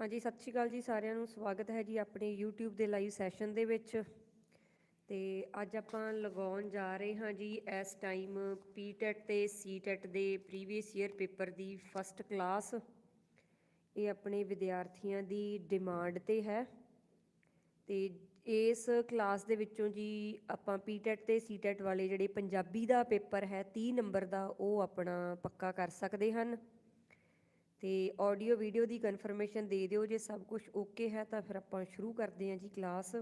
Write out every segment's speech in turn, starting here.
ਹਾਂਜੀ, ਸਤਿ ਸ਼੍ਰੀ ਅਕਾਲ ਜੀ ਸਾਰਿਆਂ ਨੂੰ। ਸਵਾਗਤ ਹੈ ਜੀ ਆਪਣੇ YouTube ਦੇ ਲਾਈਵ ਸੈਸ਼ਨ ਦੇ ਵਿੱਚ। ਤੇ ਅੱਜ ਆਪਾਂ ਲਗਾਉਣ ਜਾ ਰਹੇ ਹਾਂ ਜੀ ਇਸ ਟਾਈਮ ਪੀਟੈਟ ਤੇ ਸੀਟੈਟ ਦੇ ਪ੍ਰੀਵੀਅਸ ਈਅਰ ਪੇਪਰ ਦੀ ਫਸਟ ਕਲਾਸ ਇਹ ਆਪਣੇ ਵਿਦਿਆਰਥੀਆਂ ਦੀ ਡਿਮਾਂਡ ਤੇ ਹੈ। ਤੇ ਇਸ ਕਲਾਸ ਦੇ ਵਿੱਚੋਂ ਜੀ ਆਪਾਂ ਪੀਟੈਟ ਤੇ ਸੀਟੈਟ ਵਾਲੇ ਜਿਹੜੇ ਪੰਜਾਬੀ ਦਾ ਪੇਪਰ ਹੈ 30 ਨੰਬਰ ਦਾ ਉਹ ਆਪਣਾ ਪੱਕਾ ਕਰ ਸਕਦੇ ਹਨ। ਤੇ ਆਡੀਓ ਵੀਡੀਓ ਦੀ ਕਨਫਰਮੇਸ਼ਨ ਦੇ ਦਿਓ, ਜੇ ਸਭ ਕੁਝ ਓਕੇ ਹੈ, ਤਾਂ ਫਿਰ ਆਪਾਂ ਸ਼ੁਰੂ ਕਰਦੇ ਹਾਂ ਜੀ ਕਲਾਸ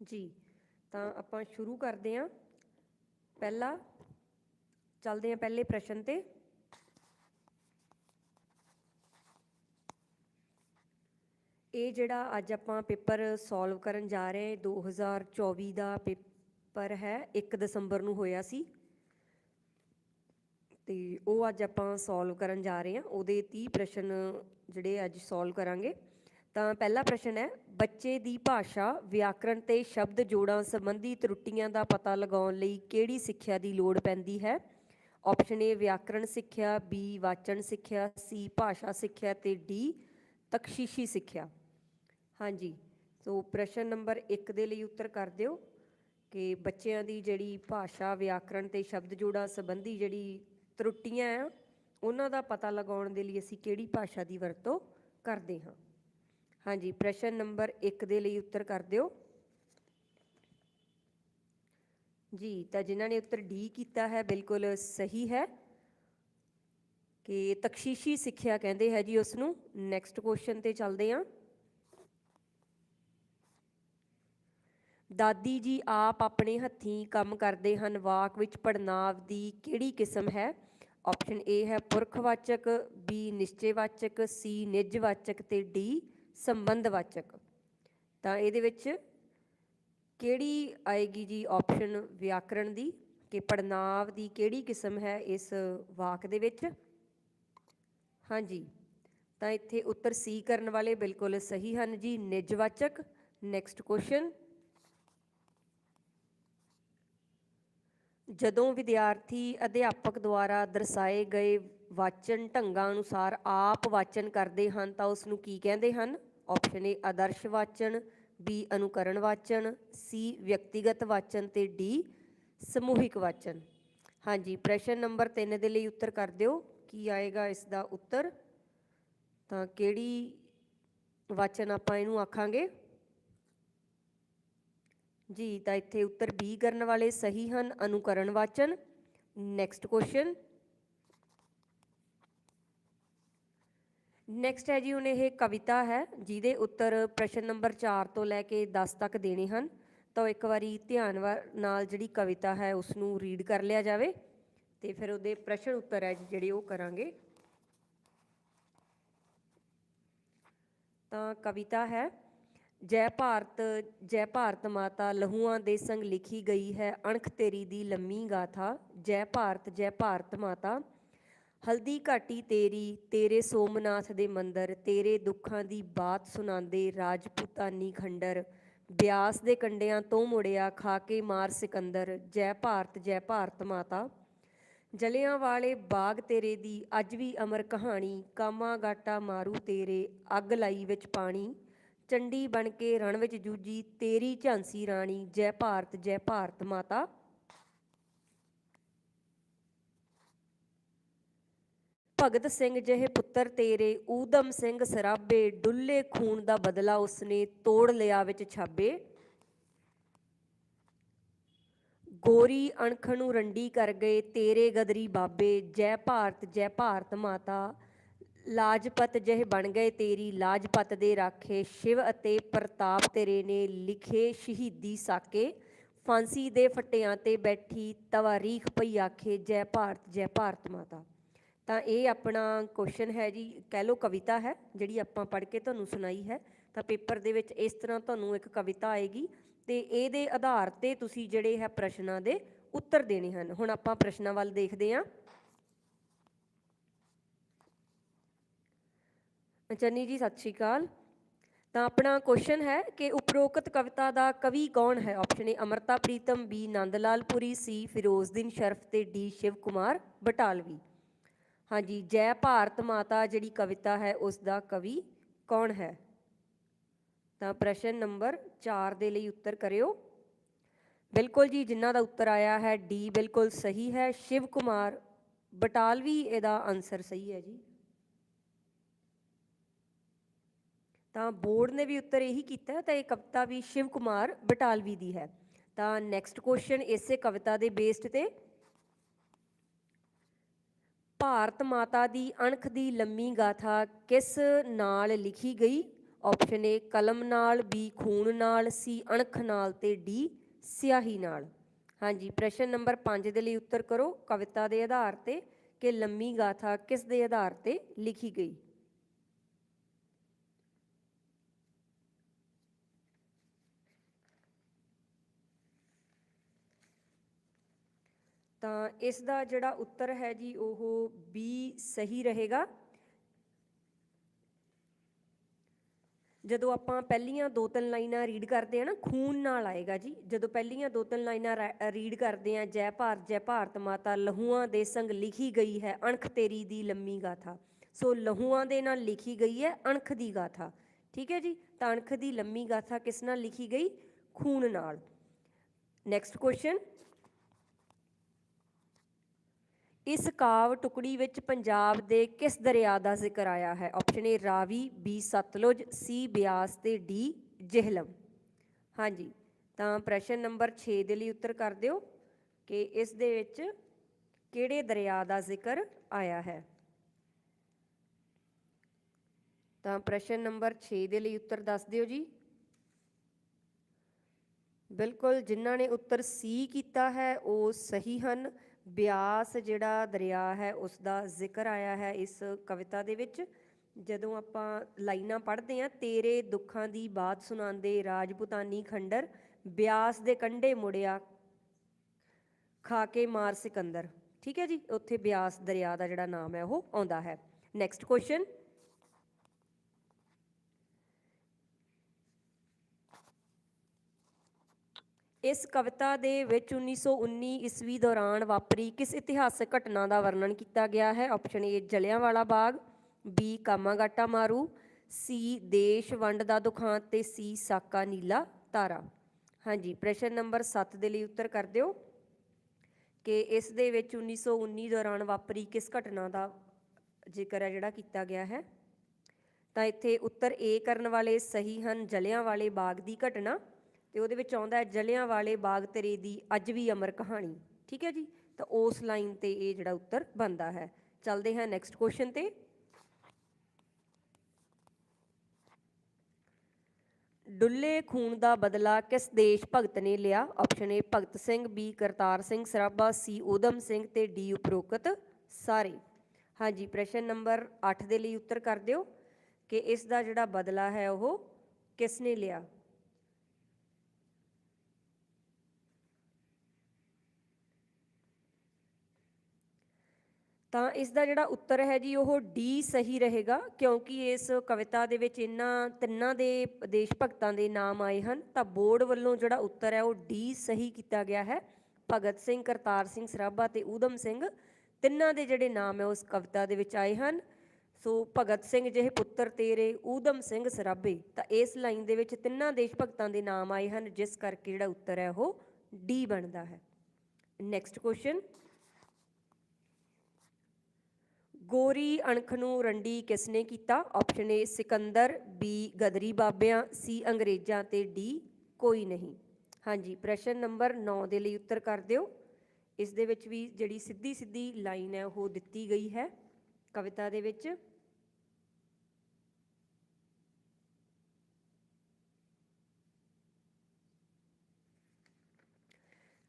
ਜੀ, ਤਾਂ ਆਪਾਂ ਸ਼ੁਰੂ ਕਰਦੇ ਹਾਂ। ਪਹਿਲਾ, ਚੱਲਦੇ ਹਾਂ ਪਹਿਲੇ ਪ੍ਰਸ਼ਨ ਤੇ। ਇਹ ਜਿਹੜਾ ਅੱਜ ਆਪਾਂ ਪੇਪਰ ਸੋਲਵ ਕਰਨ ਜਾ ਰਹੇ ਹਾਂ 2024 ਦਾ ਪੇਪਰ ਹੈ 1 ਦਸੰਬਰ ਨੂੰ ਹੋਇਆ ਸੀ। ਤੇ ਉਹ ਅੱਜ ਆਪਾਂ ਸੋਲਵ ਕਰਨ ਜਾ ਰਹੇ ਹਾਂ, ਉਹਦੇ 30 ਪ੍ਰਸ਼ਨ ਜਿਹੜੇ ਅੱਜ ਸੋਲਵ ਕਰਾਂਗੇ। ਤਾਂ ਪਹਿਲਾ ਪ੍ਰਸ਼ਨ ਹੈ, ਬੱਚੇ ਦੀ ਭਾਸ਼ਾ, ਵਿਆਕਰਣ ਤੇ ਸ਼ਬਦ ਜੋੜਾਂ ਸੰਬੰਧੀ ਤਰੁੱਟੀਆਂ ਦਾ ਪਤਾ ਲਗਾਉਣ ਲਈ ਕਿਹੜੀ ਸਿੱਖਿਆ ਦੀ ਲੋੜ ਪੈਂਦੀ ਹੈ? ਆਪਸ਼ਨ ਏ ਵਿਆਕਰਣ ਸਿੱਖਿਆ ਬੀ ਵਾਚਣ ਸਿੱਖਿਆ ਸੀ ਭਾਸ਼ਾ ਸਿੱਖਿਆ ਤੇ ਡੀ ਤਕਸ਼ੀਸ਼ੀ ਸਿੱਖਿਆ। ਹਾਂਜੀ। ਸੋ ਪ੍ਰਸ਼ਨ ਨੰਬਰ 1 ਦੇ ਲਈ ਉੱਤਰ ਕਰ ਦਿਓ ਕਿ ਬੱਚਿਆਂ ਦੀ ਜਿਹੜੀ ਭਾਸ਼ਾ ਵਿਆਕਰਣ ਤੇ ਸ਼ਬਦ ਜੋੜਾਂ ਸੰਬੰਧੀ ਜਿਹੜੀ ਤਰੁੱਟੀਆਂ ਆ, ਉਹਨਾਂ ਦਾ ਪਤਾ ਲਗਾਉਣ ਦੇ ਲਈ ਅਸੀਂ ਕਿਹੜੀ ਭਾਸ਼ਾ ਦੀ ਵਰਤੋਂ ਕਰਦੇ ਹਾਂ? ਹਾਂਜੀ, ਪ੍ਰਸ਼ਨ ਨੰਬਰ 1 ਦੇ ਲਈ ਉੱਤਰ ਕਰ ਦਿਓ। ਜੀ, ਤਾਂ ਜਿਨ੍ਹਾਂ ਨੇ ਉੱਤਰ ਡੀ ਕੀਤਾ ਹੈ, ਬਿਲਕੁਲ ਸਹੀ ਹੈ ਕਿ ਤਕਸ਼ੀਸ਼ੀ ਸਿੱਖਿਆ ਕਹਿੰਦੇ ਹੈ ਜੀ ਉਸ ਨੂੰ ਨੈਕਸਟ ਕੁਐਸਚਨ ਤੇ ਚੱਲਦੇ ਹਾਂ। ਦਾਦੀ ਜੀ ਆਪ ਆਪਣੇ ਹੱਥੀਂ ਕੰਮ ਕਰਦੇ ਹਨ। ਵਾਕ ਵਿੱਚ ਪੜਨਾਵ ਦੀ ਕਿਹੜੀ ਕਿਸਮ ਹੈ? ਆਪਸ਼ਨ ਏ ਹੈ ਪੁਰਖਵਾਚਕ ਬੀ ਨਿਸ਼ਚੈਵਾਚਕ ਸੀ ਨਿਜਵਾਚਕ ਤੇ ਡੀ ਸੰਬੰਧਵਾਚਕ। ਤਾਂ ਇਹਦੇ ਵਿੱਚ ਕਿਹੜੀ ਆਏਗੀ ਜੀ ਆਪਸ਼ਨ ਵਿਆਕਰਣ ਦੀ? ਕਿ ਪੜਨਾਵ ਦੀ ਕਿਹੜੀ ਕਿਸਮ ਹੈ ਇਸ ਵਾਕ ਦੇ ਵਿੱਚ? ਹਾਂਜੀ, ਤਾਂ ਇੱਥੇ ਉੱਤਰ ਸੀ ਕਰਨ ਵਾਲੇ ਬਿਲਕੁਲ ਸਹੀ ਹਨ ਜੀ। ਨਿਜਵਾਚਕ ਨੈਕਸਟ ਕੁਐਸਚਨ ਜਦੋਂ ਵਿਦਿਆਰਥੀ ਅਧਿਆਪਕ ਦੁਆਰਾ ਦਰਸਾਏ ਗਏ ਵਾਚਨ ਢੰਗਾਂ ਅਨੁਸਾਰ ਆਪ ਵਾਚਨ ਕਰਦੇ ਹਨ, ਤਾਂ ਉਸ ਨੂੰ ਕੀ ਕਹਿੰਦੇ ਹਨ? ਆਪਸ਼ਨ ਏ ਆਦਰਸ਼ ਵਾਚਨ ਬੀ ਅਨੁਕਰਣ ਵਾਚਨ ਸੀ ਵਿਅਕਤੀਗਤ ਵਾਚਨ ਤੇ ਡੀ ਸਮੂਹਿਕ ਵਾਚਨ। ਹਾਂਜੀ, ਪ੍ਰਸ਼ਨ ਨੰਬਰ 3 ਦੇ ਲਈ ਉੱਤਰ ਕਰ ਦਿਓ। ਕੀ ਆਏਗਾ ਇਸ ਦਾ ਉੱਤਰ? ਤਾਂ ਕਿਹੜੀ ਵਾਚਨ ਆਪਾਂ ਇਹਨੂੰ ਆਖਾਂਗੇ? ਜੀ, ਤਾਂ ਇੱਥੇ ਉੱਤਰ ਬੀ ਕਰਨ ਵਾਲੇ ਸਹੀ ਹਨ, ਅਨੁਕਰਨ ਵਾਚਨ। ਨੈਕਸਟ ਕੁਐਸਚਨ ਨੈਕਸਟ ਹੈ ਜੀ, ਹੁਣ ਇਹ ਕਵਿਤਾ ਹੈ, ਜਿਹਦੇ ਉੱਤਰ ਪ੍ਰਸ਼ਨ ਨੰਬਰ 4 ਤੋਂ ਲੈ ਕੇ 10 ਤੱਕ ਦੇਣੇ ਹਨ। ਤਾਂ ਇੱਕ ਵਾਰੀ ਧਿਆਨ ਨਾਲ ਜਿਹੜੀ ਕਵਿਤਾ ਹੈ ਉਸ ਨੂੰ ਰੀਡ ਕਰ ਲਿਆ ਜਾਵੇ। ਤੇ ਫਿਰ ਉਹਦੇ ਪ੍ਰਸ਼ਨ ਉੱਤਰ ਹੈ ਜਿਹੜੇ ਉਹ ਕਰਾਂਗੇ। ਤਾਂ ਕਵਿਤਾ ਹੈ ਜੈ ਭਾਰਤ ਜੈ ਭਾਰਤ ਮਾਤਾ, ਲਹੂਆਂ ਦੇ ਸੰਗ ਲਿਖੀ ਗਈ ਹੈ, ਅਣਖ ਤੇਰੀ ਦੀ ਲੰਮੀ ਗਾਥਾ, ਜੈ ਭਾਰਤ ਜੈ ਭਾਰਤ ਮਾਤਾ। ਹਲਦੀ ਘਾਟੀ ਤੇਰੀ, ਤੇਰੇ ਸੋਮਨਾਥ ਦੇ ਮੰਦਰ, ਤੇਰੇ ਦੁੱਖਾਂ ਦੀ ਬਾਤ ਸੁਣਾਉਂਦੇ ਰਾਜਪੂਤਾਨੀ ਖੰਡਰ। ਬਿਆਸ ਦੇ ਕੰਡਿਆਂ ਤੋਂ ਮੁੜਿਆ ਖਾ ਕੇ ਮਾਰ ਸਿਕੰਦਰ, ਜੈ ਭਾਰਤ ਜੈ ਭਾਰਤ ਮਾਤਾ। ਜਲਿਆਂ ਵਾਲੇ ਬਾਗ ਤੇਰੇ ਦੀ, ਅੱਜ ਵੀ ਅਮਰ ਕਹਾਣੀ, ਕਾਮਾ ਗਾਟਾ ਮਾਰੂ ਤੇਰੇ, ਅੱਗ ਲਾਈ ਵਿੱਚ ਪਾਣੀ। ਚੰਡੀ ਬਣ ਕੇ ਰਣ ਵਿੱਚ ਜੂਜੀ ਤੇਰੀ ਝਾਂਸੀ ਰਾਣੀ, ਜੈ ਭਾਰਤ ਜੈ ਭਾਰਤ ਮਾਤਾ। ਭਗਤ ਸਿੰਘ ਜਿਹੇ ਪੁੱਤਰ ਤੇਰੇ ਊਦਮ ਸਿੰਘ ਸਰਾਬੇ, ਡੁੱਲੇ ਖੂਨ ਦਾ ਬਦਲਾ ਉਸਨੇ ਤੋੜ ਲਿਆ ਵਿੱਚ ਛਾਬੇ। ਗੋਰੀ ਅਣਖ ਨੂੰ ਰੰਡੀ ਕਰ ਗਏ ਤੇਰੇ ਗਦਰੀ ਬਾਬੇ, ਜੈ ਭਾਰਤ ਜੈ ਭਾਰਤ ਮਾਤਾ। ਲਾਜਪਤ ਜਿਹੇ ਬਣ ਗਏ, ਤੇਰੀ ਲਾਜਪਤ ਦੇ ਰਾਖੇ ਸ਼ਿਵ ਅਤੇ ਪ੍ਰਤਾਪ ਤੇਰੇ ਨੇ ਲਿਖੇ ਸ਼ਹੀਦੀ ਸਾਕੇ। ਫਾਂਸੀ ਦੇ ਫਟਿਆਂ ਤੇ ਬੈਠੀ ਤਵਾਰੀਖ ਪਈ ਆਖੇ, ਜੈ ਭਾਰਤ ਜੈ ਭਾਰਤ ਮਾਤਾ। ਤਾਂ ਇਹ ਆਪਣਾ ਕੁਐਸਚਨ ਹੈ ਜੀ, ਕਹਿ ਲਓ ਕਵਿਤਾ ਹੈ, ਜਿਹੜੀ ਆਪਾਂ ਪੜ੍ਹ ਕੇ ਤੁਹਾਨੂੰ ਸੁਣਾਈ ਹੈ। ਤਾਂ ਪੇਪਰ ਦੇ ਵਿੱਚ ਇਸ ਤਰ੍ਹਾਂ ਤੁਹਾਨੂੰ ਇੱਕ ਕਵਿਤਾ ਆਏਗੀ ਤੇ ਇਹਦੇ ਆਧਾਰ ਤੇ ਤੁਸੀਂ ਜਿਹੜੇ ਹੈ ਪ੍ਰਸ਼ਨਾਂ ਦੇ ਉੱਤਰ ਦੇਣੇ ਹਨ। ਹੁਣ ਆਪਾਂ ਪ੍ਰਸ਼ਨਾਂ ਵੱਲ ਦੇਖਦੇ ਹਾਂ। ਚੰਨੀ ਜੀ, ਸਤਿ ਸ਼੍ਰੀ ਅਕਾਲ। ਤਾਂ ਆਪਣਾ ਕੁਐਸਚਨ ਹੈ ਕਿ ਉਪਰੋਕਤ ਕਵਿਤਾ ਦਾ ਕਵੀ ਕੌਣ ਹੈ? Option A Amrita Pritam B Nand Lal Puri C Firozdin Sharaf ਤੇ ਡੀ ਸ਼ਿਵ ਕੁਮਾਰ ਬਟਾਲਵੀ। ਹਾਂਜੀ, ਜੈ ਭਾਰਤ ਮਾਤਾ ਜਿਹੜੀ ਕਵਿਤਾ ਹੈ, ਉਸ ਦਾ ਕਵੀ ਕੌਣ ਹੈ? ਤਾਂ ਪ੍ਰਸ਼ਨ ਨੰਬਰ 4 ਦੇ ਲਈ ਉੱਤਰ ਕਰਿਓ। ਬਿਲਕੁਲ ਜੀ ਜਿਨ੍ਹਾਂ ਦਾ ਉੱਤਰ ਆਇਆ ਹੈ ਡੀ ਬਿਲਕੁਲ ਸਹੀ ਹੈ, ਸ਼ਿਵ ਕੁਮਾਰ ਬਟਾਲਵੀ, ਇਹਦਾ ਆਨਸਰ ਸਹੀ ਹੈ ਜੀ। ਤਾਂ ਬੋਰਡ ਨੇ ਵੀ ਉੱਤਰ ਇਹੀ ਕੀਤਾ ਤਾਂ ਇਹ ਕਵਿਤਾ ਵੀ ਸ਼ਿਵ ਕੁਮਾਰ ਬਟਾਲਵੀ ਦੀ ਹੈ। ਤਾਂ ਨੈਕਸਟ ਕੁਐਸਚਨ ਇਸੇ ਕਵਿਤਾ ਦੇ ਬੇਸਡ ਤੇ। ਭਾਰਤ ਮਾਤਾ ਦੀ ਅਣਖ ਦੀ ਲੰਮੀ ਗਾਥਾ ਕਿਸ ਨਾਲ ਲਿਖੀ ਗਈ? ਆਪਸ਼ਨ ਏ ਕਲਮ ਨਾਲ ਬੀ ਖੂਨ ਨਾਲ ਸੀ ਅਣਖ ਨਾਲ ਤੇ ਡੀ ਸਿਆਹੀ ਨਾਲ। ਹਾਂਜੀ, ਪ੍ਰਸ਼ਨ ਨੰਬਰ 5 ਦੇ ਲਈ ਉੱਤਰ ਕਰੋ ਕਵਿਤਾ ਦੇ ਆਧਾਰ ਤੇ ਕਿ ਲੰਮੀ ਗਾਥਾ ਕਿਸ ਦੇ ਆਧਾਰ ਤੇ ਲਿਖੀ ਗਈ? ਤਾਂ ਇਸ ਦਾ ਜਿਹੜਾ ਉੱਤਰ ਹੈ ਜੀ, ਉਹ ਬੀ ਸਹੀ ਰਹੇਗਾ। ਜਦੋਂ ਆਪਾਂ ਪਹਿਲੀਆਂ ਦੋ ਤਿੰਨ ਲਾਈਨਾਂ ਰੀਡ ਕਰਦੇ ਆ ਨਾ, ਖੂਨ ਨਾਲ ਆਏਗਾ ਜੀ। ਜਦੋਂ ਪਹਿਲੀਆਂ ਦੋ ਤਿੰਨ ਲਾਈਨਾਂ ਰੀਡ ਕਰਦੇ ਆ ਜੈ ਭਾਰਤ ਜੈ ਭਾਰਤ ਮਾਤਾ, ਲਹੂਆਂ ਦੇ ਸੰਗ ਲਿਖੀ ਗਈ ਹੈ, ਅਣਖ ਤੇਰੀ ਦੀ ਲੰਮੀ ਗਾਥਾ। ਸੋ ਲਹੂਆਂ ਦੇ ਨਾਲ ਲਿਖੀ ਗਈ ਹੈ, ਅਣਖ ਦੀ ਗਾਥਾ। ਠੀਕ ਹੈ ਜੀ? ਤਾਂ ਅਣਖ ਦੀ ਲੰਮੀ ਗਾਥਾ ਕਿਸ ਨਾਲ ਲਿਖੀ ਗਈ? ਖੂਨ ਨਾਲ। ਨੈਕਸਟ ਕੁਐਸਚਨ ਇਸ ਕਾਵ ਟੁਕੜੀ ਵਿੱਚ ਪੰਜਾਬ ਦੇ ਕਿਸ ਦਰਿਆ ਦਾ ਜ਼ਿਕਰ ਆਇਆ ਹੈ? Option A Ravi B Sutlej C Beas ਤੇ ਡੀ ਜਿਹਲਮ। ਹਾਂਜੀ, ਤਾਂ ਪ੍ਰਸ਼ਨ ਨੰਬਰ 6 ਦੇ ਲਈ ਉੱਤਰ ਕਰ ਦਿਓ ਕਿ ਇਸ ਦੇ ਵਿੱਚ ਕਿਹੜੇ ਦਰਿਆ ਦਾ ਜ਼ਿਕਰ ਆਇਆ ਹੈ? ਤਾਂ ਪ੍ਰਸ਼ਨ ਨੰਬਰ 6 ਦੇ ਲਈ ਉੱਤਰ ਦੱਸ ਦਿਓ ਜੀ। ਬਿਲਕੁਲ, ਜਿਨ੍ਹਾਂ ਨੇ ਉੱਤਰ ਸੀ ਕੀਤਾ ਹੈ, ਉਹ ਸਹੀ ਹਨ। ਬਿਆਸ ਜਿਹੜਾ ਦਰਿਆ ਹੈ ਉਸ ਦਾ ਜ਼ਿਕਰ ਆਇਆ ਹੈ ਇਸ ਕਵਿਤਾ ਦੇ ਵਿੱਚ। ਜਦੋਂ ਆਪਾਂ ਲਾਈਨਾਂ ਪੜ੍ਹਦੇ ਆ ਤੇਰੇ ਦੁੱਖਾਂ ਦੀ ਬਾਤ ਸੁਣਾਉਂਦੇ ਰਾਜਪੂਤਾਨੀ ਖੰਡਰ, ਬਿਆਸ ਦੇ ਕੰਢੇ ਮੁੜਿਆ, ਖਾ ਕੇ ਮਾਰ ਸਿਕੰਦਰ। ਠੀਕ ਹੈ ਜੀ, ਉੱਥੇ ਬਿਆਸ ਦਰਿਆ ਦਾ ਜਿਹੜਾ ਨਾਮ ਹੈ, ਉਹ ਆਉਂਦਾ ਹੈ। ਨੈਕਸਟ ਕੁਐਸਚਨ ਇਸ ਕਵਿਤਾ ਦੇ ਵਿੱਚ 1919 ਈਸਵੀ ਦੌਰਾਨ ਵਾਪਰੀ ਕਿਸ ਇਤਿਹਾਸਕ ਘਟਨਾ ਦਾ ਵਰਣਨ ਕੀਤਾ ਗਿਆ ਹੈ? Option A Jallianwala Bagh B Komagata Maru C ਦੇਸ਼ ਵੰਡ ਦਾ ਦੁਖਾਂਤ ਤੇ ਸੀ ਸਾਕਾ ਨੀਲਾ ਤਾਰਾ। ਹਾਂਜੀ, ਪ੍ਰਸ਼ਨ ਨੰਬਰ 7 ਦੇ ਲਈ ਉੱਤਰ ਕਰ ਦਿਓ ਕਿ ਇਸ ਦੇ ਵਿੱਚ 1919 ਦੌਰਾਨ ਵਾਪਰੀ ਕਿਸ ਘਟਨਾ ਦਾ ਜ਼ਿਕਰ ਹੈ ਜਿਹੜਾ ਕੀਤਾ ਗਿਆ ਹੈ? ਤਾਂ ਇੱਥੇ ਉੱਤਰ ਏ ਕਰਨ ਵਾਲੇ ਸਹੀ ਹਨ, ਜਲਿਆਂਵਾਲੇ ਬਾਗ ਦੀ ਘਟਨਾ। ਤੇ ਉਹਦੇ ਵਿੱਚ ਆਉਂਦਾ ਹੈ, ਜਲਿਆਂ ਵਾਲੇ ਬਾਗ ਤੇਰੇ ਦੀ ਅੱਜ ਵੀ ਅਮਰ ਕਹਾਣੀ। ਠੀਕ ਹੈ ਜੀ? ਤਾਂ ਉਸ ਲਾਈਨ ਤੇ ਇਹ ਜਿਹੜਾ ਉੱਤਰ ਬਣਦਾ ਹੈ। ਚੱਲਦੇ ਹਾਂ ਨੈਕਸਟ ਕੁਐਸਚਨ ਤੇ। ਡੁੱਲੇ ਖੂਨ ਦਾ ਬਦਲਾ ਕਿਸ ਦੇਸ਼ ਭਗਤ ਨੇ ਲਿਆ? Option A Bhagat Singh B Kartar Singh Sarabha C Udham Singh ਤੇ ਡੀ ਉਪਰੋਕਤ ਸਾਰੇ। ਹਾਂਜੀ, ਪ੍ਰਸ਼ਨ ਨੰਬਰ 8 ਦੇ ਲਈ ਉੱਤਰ ਕਰ ਦਿਓ ਕਿ ਇਸ ਦਾ ਜਿਹੜਾ ਬਦਲਾ ਹੈ ਉਹ ਕਿਸ ਨੇ ਲਿਆ? ਤਾਂ ਇਸ ਦਾ ਜਿਹੜਾ ਉੱਤਰ ਹੈ ਜੀ ਉਹ ਡੀ ਸਹੀ ਰਹੇਗਾ, ਕਿਉਂਕਿ ਇਸ ਕਵਿਤਾ ਦੇ ਵਿੱਚ ਇਹਨਾਂ ਤਿੰਨਾਂ ਦੇ ਦੇਸ਼ ਭਗਤਾਂ ਦੇ ਨਾਮ ਆਏ ਹਨ, ਤਾਂ ਬੋਰਡ ਵੱਲੋਂ ਜਿਹੜਾ ਉੱਤਰ ਹੈ ਉਹ ਡੀ ਸਹੀ ਕੀਤਾ ਗਿਆ ਹੈ। ਭਗਤ ਸਿੰਘ, ਕਰਤਾਰ ਸਿੰਘ ਸਰਾਭਾ ਤੇ ਊਧਮ ਸਿੰਘ ਤਿੰਨਾਂ ਦੇ ਜਿਹੜੇ ਨਾਮ ਹੈ ਉਸ ਕਵਿਤਾ ਦੇ ਵਿੱਚ ਆਏ ਹਨ। ਸੋ ਭਗਤ ਸਿੰਘ ਜਿਹੇ ਪੁੱਤਰ ਤੇਰੇ, ਊਧਮ ਸਿੰਘ ਸਰਾਭੇ, ਤਾਂ ਇਸ ਲਾਈਨ ਦੇ ਵਿੱਚ ਤਿੰਨਾਂ ਦੇਸ਼ ਭਗਤਾਂ ਦੇ ਨਾਮ ਆਏ ਹਨ, ਜਿਸ ਕਰਕੇ ਜਿਹੜਾ ਉੱਤਰ ਹੈ ਉਹ ਡੀ ਬਣਦਾ ਹੈ। ਨੈਕਸਟ ਕੁਐਸਚਨ ਗੋਰੀ ਅਣਖ ਨੂੰ ਰੰਡੀ ਕਿਸਨੇ ਕੀਤਾ? ਆਪਸ਼ਨ ਏ ਸਿਕੰਦਰ ਬੀ ਗਦਰੀ ਬਾਬਿਆਂ ਸੀ ਅੰਗਰੇਜ਼ਾਂ ਤੇ ਡੀ ਕੋਈ ਨਹੀਂ। ਹਾਂਜੀ, ਪ੍ਰਸ਼ਨ ਨੰਬਰ 9 ਦੇ ਲਈ ਉੱਤਰ ਕਰ ਦਿਓ। ਇਸ ਦੇ ਵਿੱਚ ਵੀ ਜਿਹੜੀ ਸਿੱਧੀ ਸਿੱਧੀ ਲਾਈਨ ਹੈ, ਉਹ ਦਿੱਤੀ ਗਈ ਹੈ। ਕਵਿਤਾ ਦੇ ਵਿੱਚ।